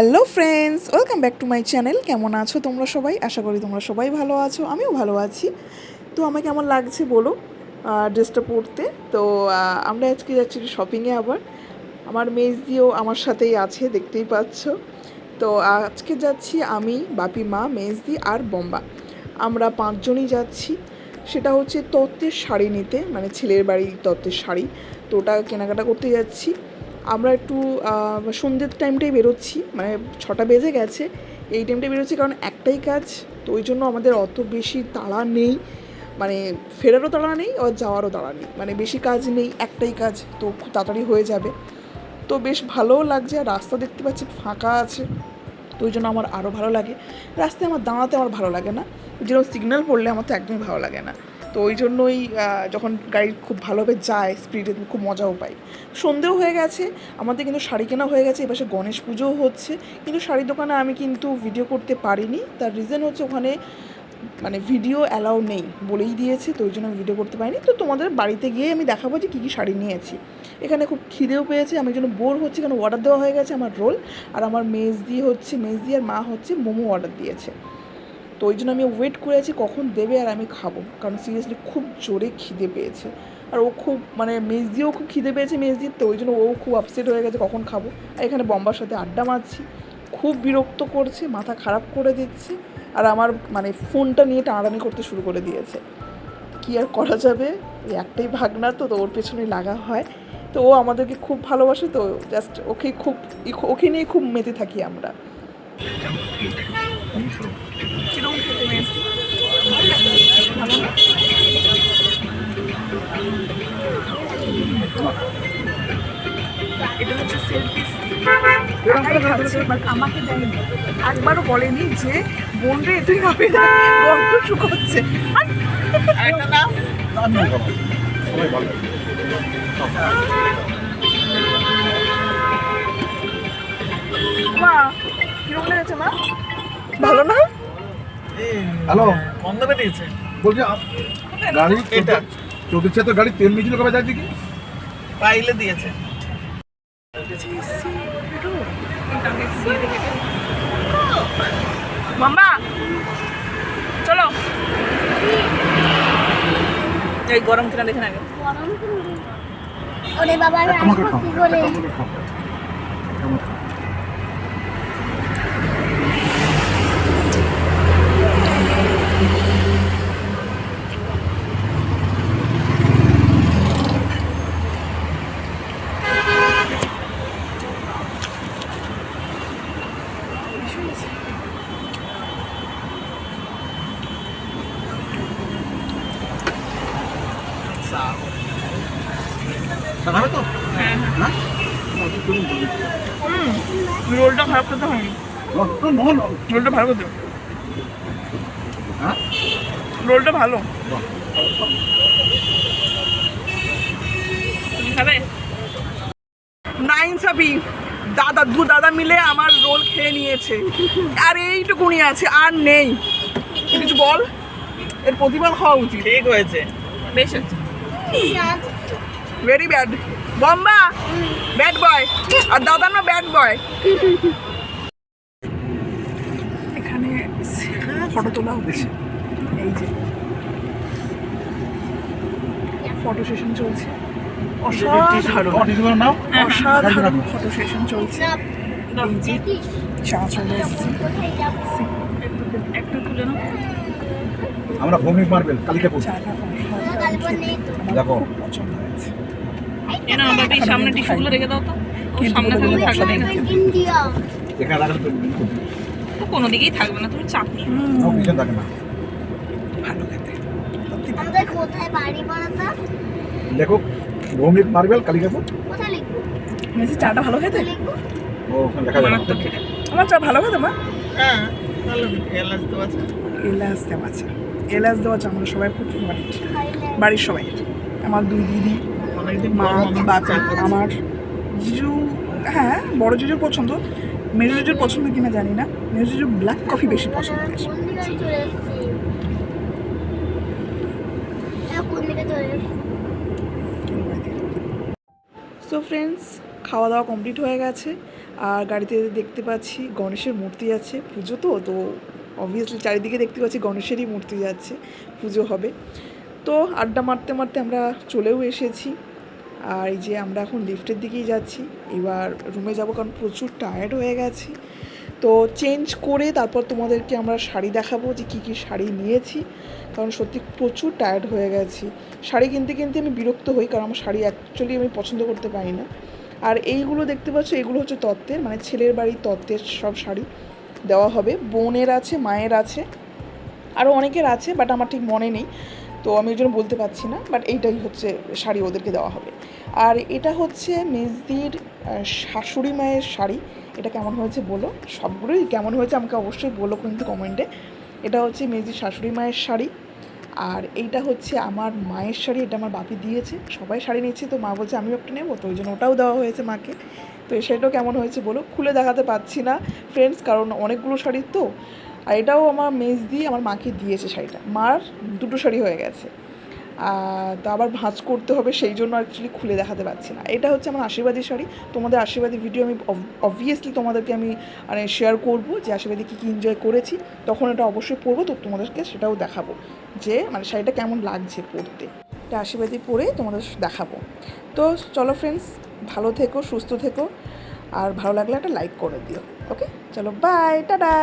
Hello friends welcome back to my channel কেমন আছো তোমরা সবাই? আশা করি তোমরা সবাই ভালো আছো। আমিও ভালো আছি। তো আমার কেমন লাগছে বলো ড্রেসটা পরতে? তো আমরা আজকে যাচ্ছি শপিংয়ে আবার। আমার মেজ দিয়েও আমার সাথেই আছে, দেখতেই পাচ্ছ। তো, আজকে যাচ্ছি আমি, বাপি মা মেজদি আর বম্বা। আমরা পাঁচজনই যাচ্ছি। সেটা হচ্ছে তত্ত্বের শাড়ি নিতে মানে ছেলের বাড়ি তত্ত্বের শাড়ি। তো ওটা কেনাকাটা করতে যাচ্ছি। আমরা একটু সন্ধ্যের টাইমটাই বেরোচ্ছি মানে ছটা বেজে গেছে। এই টাইমটাই বেরোচ্ছি কারণ একটাই কাজ, তো ওই জন্য আমাদের অত বেশি তাড়া নেই। মানে ফেরারও তাড়া নেই আর যাওয়ারও তাড়া নেই। মানে বেশি কাজ নেই, একটাই কাজ, তো খুব তাড়াতাড়ি হয়ে যাবে। তো বেশ ভালোও লাগছে, আর রাস্তা দেখতে পাচ্ছি ফাঁকা আছে, তো ওই জন্য আমার আরও ভালো লাগে। রাস্তায় আমার দাঁড়াতে আমার ভালো লাগে না। যেরকম সিগন্যাল পড়লে আমার তো একদমই ভালো লাগে না। তো ওই জন্যই যখন গাড়ি খুব ভালোভাবে যায় স্পিডে খুব মজাও পাই। সন্ধেও হয়ে গেছে, আমাদের কিন্তু শাড়ি কেনা হয়ে গেছে, এপাশে গণেশ পুজোও হচ্ছে। কিন্তু শাড়ির দোকানে আমি কিন্তু ভিডিও করতে পারিনি। তার রিজন হচ্ছে ওখানে মানে ভিডিও অ্যালাউ নেই বলেই দিয়েছে, তো ওই জন্য আমি ভিডিও করতে পারিনি। তো তোমাদের বাড়িতে গিয়ে আমি দেখাবো যে কী কী শাড়ি নিয়েছি। এখানে খুব খিদেও পেয়েছে, আমি জন্য বোর হচ্ছে কারণ অর্ডার দেওয়া হয়ে গেছে আমার রোল আর আমার মেজদি হচ্ছে, মেজদি আর মা হচ্ছে, মোমো অর্ডার দিয়েছে। তো ওই জন্য আমি ওয়েট করে আছি কখন দেবে আর আমি খাব। কারণ সিরিয়াসলি খুব জোরে খিদে পেয়েছে। আর ও খুব মানে মেজদিও খুব খিদে পেয়েছে মেজদির তো ওই জন্য ও খুব আপসেট হয়ে গেছে কখন খাব। আর এখানে বম্বার সাথে আড্ডা মারছি, খুব বিরক্ত করছে, মাথা খারাপ করে দিচ্ছে, আর আমার মানে ফোনটা নিয়ে টানাটানি করতে শুরু করে দিয়েছে। কি আর করা যাবে? ওই একটাই ভাগনা তো তো ওর পেছনে লাগা হয়। তো ও আমাদেরকে খুব ভালোবাসে, তো জাস্ট ওকে খুব, ওকে নিয়ে খুব মেতে থাকি আমরা। কীরকম খেতে মেয়েছি ভালো না এটা হচ্ছে সেলফি আমাকে দেয়নি। একবারও বলেনি যে বোন রে তুই খাবি না শুকোচ্ছে মা কীরকম লেগেছে মা? ভালো না? হ্যালো বন্ধ করে দিয়েছে। বলছি গাড়ি এটা। চৌকিচ্ছে তো গাড়ি তেল নিয়েছিল কবে যাই দেখি পাইলে দিয়েছে। মাম্মা চলো। এই গরম কিনা দেখে আগে ওরে বাবা আমি আমাকে আসব খাও কি করে আমাকে খাও কেমন? তা খাবে তো? হ্যাঁ। রোলটা খারাপ করতে হয়নি রোলটা ভালো করতে হ্যাঁ? রোলটা ভালো। খাবে? নাইন সাবি দাদা দু দাদা মিলে আমার রোল খেয়ে নিয়েছে। আর এইটুকুনি আছে আর নেই। কিছু বল? এর প্রতিবার হওয়া উচিত। ঠিক হয়েছে। বেশ হচ্ছে ভেরি ব্যাড বম্বা ব্যাড বয় আর দাদা না ব্যাড বয় এখানে ফটো তোলা হচ্ছে। এই যে। ফটো সেশন চলছে। অসাধারণ। অসাধারণ ফটো সেশন চলছে। এই যে চা চলে এসছে। তুলে নাও। আমরা ভৌমিক মার্বেল কালিকাপুর দেখো। পছন্দ হয়েছে। না বাবা এই সামনে টিস্যুগুলো রেখে দাও তো। ও সামনে থাকলে থাকবে না। তো কোনো দিকেই থাকবে না তুমি চাপ নিও। নো পিছন থাকে না। ভালো খেতে। আমাদের কোথায় বাড়ি বানাতা লেখো ভৌমিক মার্বেল কালিকাপুর কোথায় লিখব? মেসি চাটা ভালো খেতে? ও যাবে। আমার চা ভালো খেতে মা? হ্যাঁ ভালো এলাচ আছে। এলাচ দেওয়া চা এলাচ দেওয়া চা আমরা সবাই খুব ফেভারিট বাড়ির সবাই। আমার দুই দিদি অনেকদিন মা পর মামা বাপি চা খাচ্ছে। আমার জিজু হ্যাঁ বড় জিজুর পছন্দ। মেজু জিজুর পছন্দ কিনা জানি না। মেজু জিজু ব্ল্যাক কফি বেশি পছন্দ সো ফ্রেন্ডস খাওয়া দাওয়া কমপ্লিট হয়ে গেছে। আর গাড়িতে দেখতে পাচ্ছি গণেশের মূর্তি আছে পুজো তো তো অবভিয়াসলি চারিদিকে দেখতে পাচ্ছি গণেশেরই মূর্তি যাচ্ছে পুজো হবে। তো আড্ডা মারতে মারতে আমরা চলেও এসেছি। আর এই যে আমরা এখন লিফটের দিকেই যাচ্ছি, এবার রুমে যাব কারণ প্রচুর টায়ার্ড হয়ে গেছি। তো চেঞ্জ করে তারপর তোমাদেরকে আমরা শাড়ি দেখাবো যে কী কী শাড়ি নিয়েছি, কারণ সত্যি প্রচুর টায়ার্ড হয়ে গেছি। শাড়ি কিনতে কিনতে আমি বিরক্ত হই, কারণ আমার শাড়ি অ্যাকচুয়ালি আমি পছন্দ করতে পারি না। আর এইগুলো দেখতে পাচ্ছ, এগুলো হচ্ছে তত্ত্বের মানে ছেলের বাড়ির তত্ত্বের সব শাড়ি দেওয়া হবে। বোনের আছে, মায়ের আছে আরও অনেকের আছে বাট আমার ঠিক মনে নেই। তো আমি ওই জন্য বলতে পারছি না বাট এইটাই হচ্ছে শাড়ি ওদেরকে দেওয়া হবে। আর এটা হচ্ছে মেজদির শাশুড়ি মায়ের শাড়ি। এটা কেমন হয়েছে বলো? সবগুলোই কেমন হয়েছে আমাকে অবশ্যই বলো কিন্তু কমেন্টে এটা হচ্ছে মেজদির শাশুড়ি মায়ের শাড়ি। আর এইটা হচ্ছে আমার মায়ের শাড়ি, এটা আমার বাপি দিয়েছে। সবাই শাড়ি নিচ্ছে তো মা বলছে আমি একটু নেব। তো ওই জন্য ওটাও দেওয়া হয়েছে মাকে। তো সেটাও কেমন হয়েছে বলো? খুলে দেখাতে পাচ্ছি না ফ্রেন্ডস কারণ অনেকগুলো শাড়ির তো। আর এটাও আমার মেজ দিয়ে আমার মাকে দিয়েছে শাড়িটা। মার দুটো শাড়ি হয়ে গেছে। তো আবার ভাঁজ করতে হবে, সেই জন্য অ্যাকচুয়ালি খুলে দেখাতে পারছি না। এটা হচ্ছে আমার আশীর্বাদী শাড়ি। তোমাদের আশীর্বাদী ভিডিও আমি অবভিয়াসলি তোমাদেরকে আমি মানে শেয়ার করব যে আশীর্বাদী কী কী এনজয় করেছি। তখন এটা অবশ্যই পরবো, তো তোমাদেরকে সেটাও দেখাবো যে মানে শাড়িটা কেমন লাগছে পরতে। এটা আশীর্বাদী পরে তোমাদের দেখাবো। তো চলো ফ্রেন্ডস ভালো থেকো, সুস্থ থেকো। আর ভালো লাগলে একটা লাইক করে দিও। ওকে চলো বাই টাটা!